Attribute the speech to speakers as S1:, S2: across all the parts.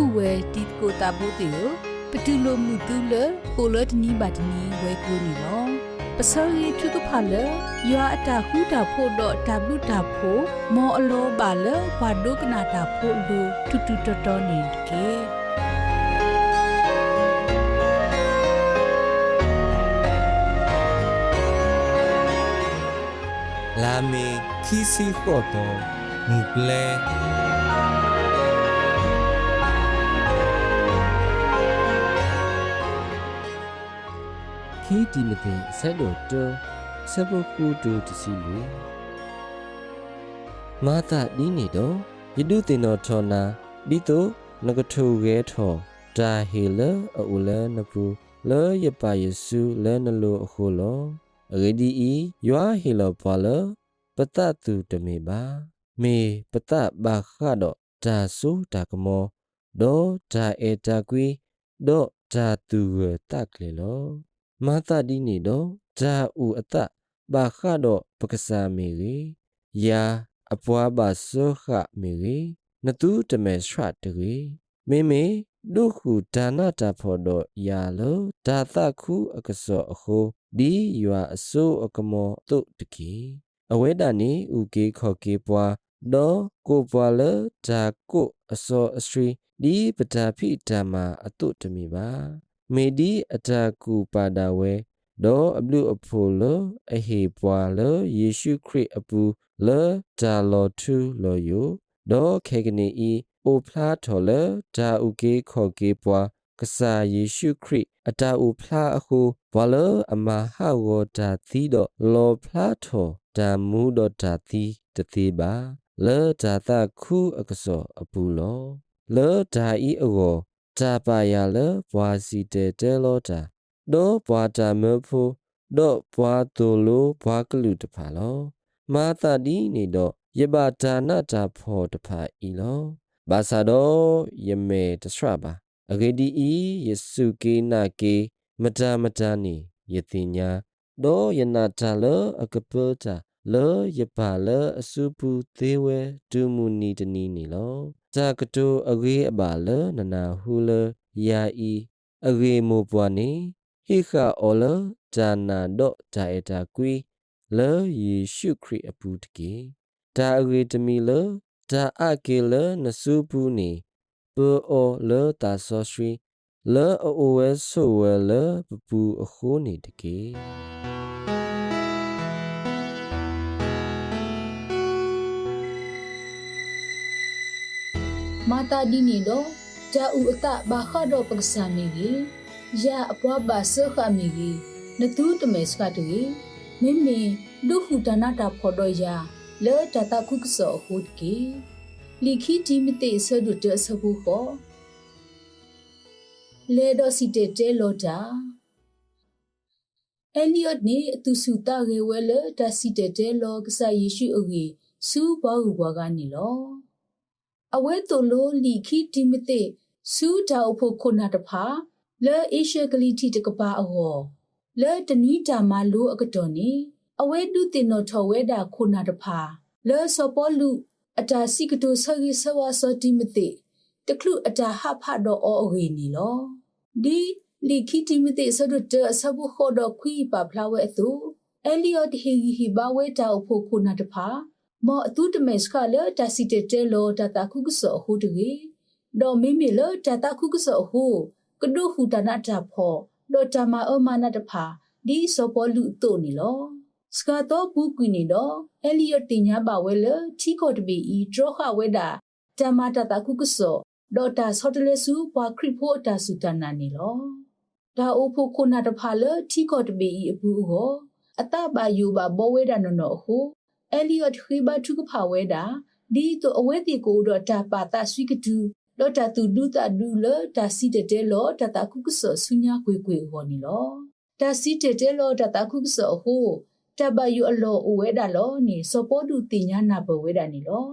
S1: ဥဝဲတီကိုတာဘိုတေယပတူလိုမှုတူလကိုလတနီဘတ်နီဝဲကူနီလောပစောရီထုကဖလယွာအတာခုတာဖို့တော့တဘလူတာဖို့မောအလောပါလဘာဒုကနာတာဖို့လူတူတူတော်တော်နေကေ
S2: လာမေခီစီဖော့တော့မူပလဲ ခီတီမတင်ဆက်တော့တော့ဆဘကူတူတစီလူမာတာဒီနေတော့ယဒုတင်တော်ထောနာဒီတော့ငကထုရဲထောဒါဟီလအူလနပူလောယပယေစုလဲနလိုအခုလောရေဒီဤယွာဟီလပွာလပတတုတမေပါမေပတဘာခါတော့ဒါဆုဒါကမောဒေါ်ဒါအေတာကွီဒေါ်ဒါတူရတက်လေလော မာတာဒီနေတော့ဒါဥအတဘာခါတော့ပက္ကစားမေရီယာအပွားပါဆောခမေရီနတူတမေရှရတရီမေမေဒုခုဒါနတာဖို့တော့ယာလောဒါသခုအကစောအခုဒီယွာအစိုးအကမောတုတ်တကီအဝဲတာနေဥကေခော်ကေပွားဒေါ်ကိုပွာလဒါကုအစောအစရီဒီပတာဖိဓမ္မာအတုတမီပါ မေဒီအတာကူပါဒဝဲဒေါ်အဘလူအဖိုလအဟေပွာလယေရှုခရစ်အပူလဒါလောတူလောယိုဒေါ်ခေကနေဤအိုဖလားထော်လဒါဥကေခော်ကေပွားကစားယေရှုခရစ်အတာဥဖလားအခုဘလအမဟာဝဒါသီတော့လောဖလားထော်ဒါမူတော့ဒါသီတသေးပါလေဒါတာခုအကစောအပူလောလေဒါဤအော ဒါပါရလေဘွာစီတဲတဲလောဒါဒေါ်ဘွာတာမဖို့ဒေါ်ဘွာတူလိုဘွာကလူတဖာလောမာတာဒီနေတော့ယဘဒါနာတာဖောတဖာဤလောဘာသာတော့ယမေတဆရပါအဂေဒီဤယေစုကေနာကေမတာမတာနေယတိညာဒေါ်ယနာတာလအကပတာလောယပါလအစုပူသေးဝဲဒုမူနီတနီနီလော ဇာကတိုအဂေအပါလနနာဟူလယာဤအဂေမောပွားနေဟိခအောလဂျာနာဒေါဂျာအတာကွီလောယေရှုခရစ်အပူတကေဒါအဂေတမီလောဒါအကေလနစုပူနေပေအောလောတာဆောစရီလောအိုဝဲဆိုဝဲလပပူအခုနေတကေ
S1: မာတာဒီနီတော့ဂျာဥအတဘာခါတော့ပက္ဆာမီကြီးယာအပွားပါဆခမီကြီးနတူတမေစကတူမိမိဒုခုတနာတာဖော်တော့ယာလဲတတခုကစောဟုတ်ကေလီခီတီမတေဆဒုတဆဘူခောလေဒိုစီတေတဲလောတာအဲလီယတ်နေအတူစုတာရေဝဲလေဒါစီတေတဲလောကဆာယေရှုအဂေစူဘောဟုဘွားကနေလော အဝဲတိုလိုလီခီတီမတေစူတာအဖို့ခုနာတဖာလဲအေရှဂလီတီတကပါအောလဲတနီတာမလိုအကတော်နေအဝဲဒုတင်တော်ထော်ဝဲတာခုနာတဖာလဲစောပေါ်လူအတာစီကတိုဆဂီဆဝါစောတီမတေတကလူအတာဟဖတ်တော့အော်အဝေနေလောဒီလီခီတီမတေဆဒတ်ဆဘခေါ်တော့ခွီပါဖလာဝဲအသူအဲလီယတ်ဟီဟီဘာဝဲတာအဖို့ခုနာတဖာ မောအတူတမေစကလေတာစီတေတဲလောတတာခုကစောဟုတကြီးဒေါ်မီမီလေတတာခုကစောဟုကဒုဟုတနာတာဖောဒေါ်တမအမနာတဖာဒီစောပေါ်လူတုန်နီလောစကတော့ဘူးကွီနီတော့အဲလီယတ်တင်ညာပါဝဲလေထီကိုတဘီဤဒရခဝဲတာတမတတာခုကစောဒေါ်တာဆော့တလေစုပွာခရစ်ဖို့တာစုတနာနီလောဒါအိုဖို့ခုနာတဖာလေထီကိုတဘီဤအပူဟောအတဘာယူပါဘောဝဲတာနော်နော်ဟု အဲလီယတ်ခိဘထုကဖာဝဲတာဒီတော့အဝဲတီကိုတော့တာပါတာဆွီကတူလောတာတူဒူတာဒူလတာစီတဲတဲလောတတာကုကဆဆုညာကွေကွေဟောနီလောတာစီတဲတဲလောတတာကုကဆဟိုတဘယူအလောအဝဲတာလောနီစပေါ်ဒူတင်ညာနာဘဝဲတာနီလော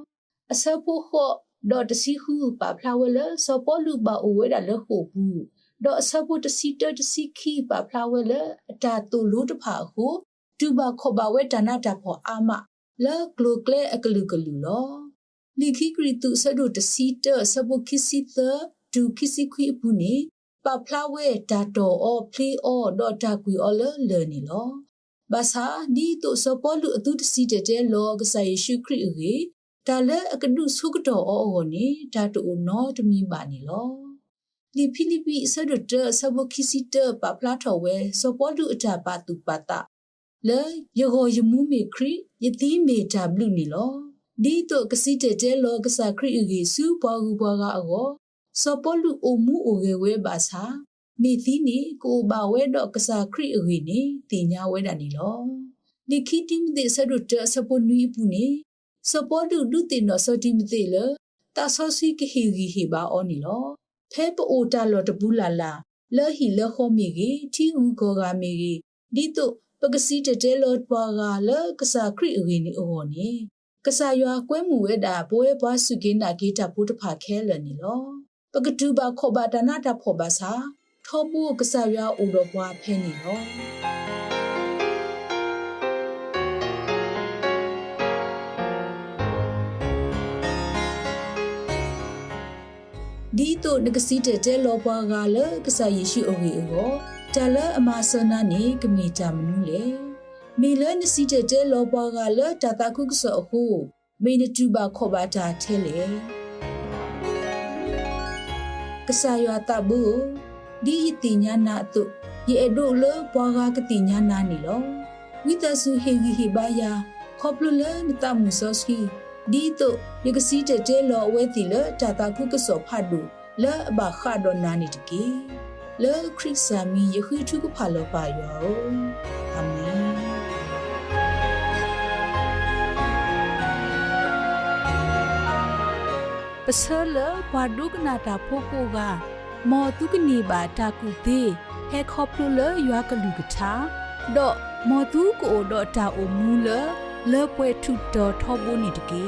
S1: အစဖို့ဟောဒေါ်တစီဟူပါဖလာဝဲလစပေါ်လူပါအဝဲတာလောဟိုဘူးဒေါ်အစဖို့တစီတတစီခီပါဖလာဝဲလအတာတူလူတဖာဟိုတူပါခောပါဝဲတနာတာဖောအာမ လာကလိုကလေအကလူကလူလောလီခိကရီတုဆဒုတစီတဆဘုခိစီတတူခိစီခွိအပူနေပပလာဝဲဒါတော်အောဖလီအောဒေါ်တာကွီအော်လလနီလောဘာသာဒီတိုစပေါ်လူအတူတစီတဲ့တဲ့လောကဆာယေရှုခရစ်ရေဒါလည်းအကဒုဆုကတော်အောအောနေဒါတူနောတမီပါနေလောလီဖိလိပိဆဒတ်ဆဘခိစီတပပလာထော်ဝဲစပေါ်လူအတာပါတူပတာ လေယေဟောယမှုမေခရစ်ယတိမေတာဘလူနီလောဒီတော့ကစီတဲ့တဲ့လောကဆာခရစ်ရေစုပေါ်ကူပေါ်ကအောစပေါ်လူအမှုအိုရေဝဲပါစာမေသီနီကိုဘာဝဲတော့ကစားခရစ်အဝေနေတင်ညာဝဲတာနီလောဒီခိတိမတဲ့ဆရတ်စပနွီပူနေစပေါ်လူဒုတင်တော့စတိမတဲ့လတာဆောစီကဟီဂီဟေဘာအောနီလောဖဲပိုတာလောတဘူးလာလာလဲဟီလဲခေါမီဂီတီဦးကောဂါမီဂီဒီတော့ ပကစီတဲလောပွားကလဲကစားခရစ်အဝေနေအောနေကစားရွာကွဲမှုဝဲတာဘိုးဘွားစုကင်းနာဂီတာပုတဖာခဲလနီလောပကတူဘာခောဘာတနာတာဖောဘာစာထောပူကဆာရအိုတော့ဘွားဖဲနေတော့ဒီတော့ငကစီတဲ့တဲလောဘွားကလည်းကဆာယေရှုအဝေအော တလအမဆနာနေကမိတာမနူးလေမေလနစီတဲ့တဲလောဘွားကလည်းတတခုကဆောဟုမေနတူဘာခောဘာတာထဲလေကဆာယတာဘူဒီတိညာနာတုယေအဒိုလပွားကကတိညာနာနီလောဝိတဆုဟေဂီဟိဘာယာခေါပလလနတမှုဆောစကီဒီတုယကစီတဲတဲလောဝဲတီလတာတာခုကဆောဖတ်ဒူလဲအဘခါဒနာနီတကီ လဲခရစ်ဆာမီယခုထုကဖာလောပါယောအာမင်ပစလဘာဒုကနာတာဖိုကိုကမောတုကနေပါတာကုသေးဟဲခေါပလူလရွာကလူကထာဒေါ်မောတုကိုဒေါ်တာအိုမူလလေပွဲထုတော်ထောဘုန်နီတကေ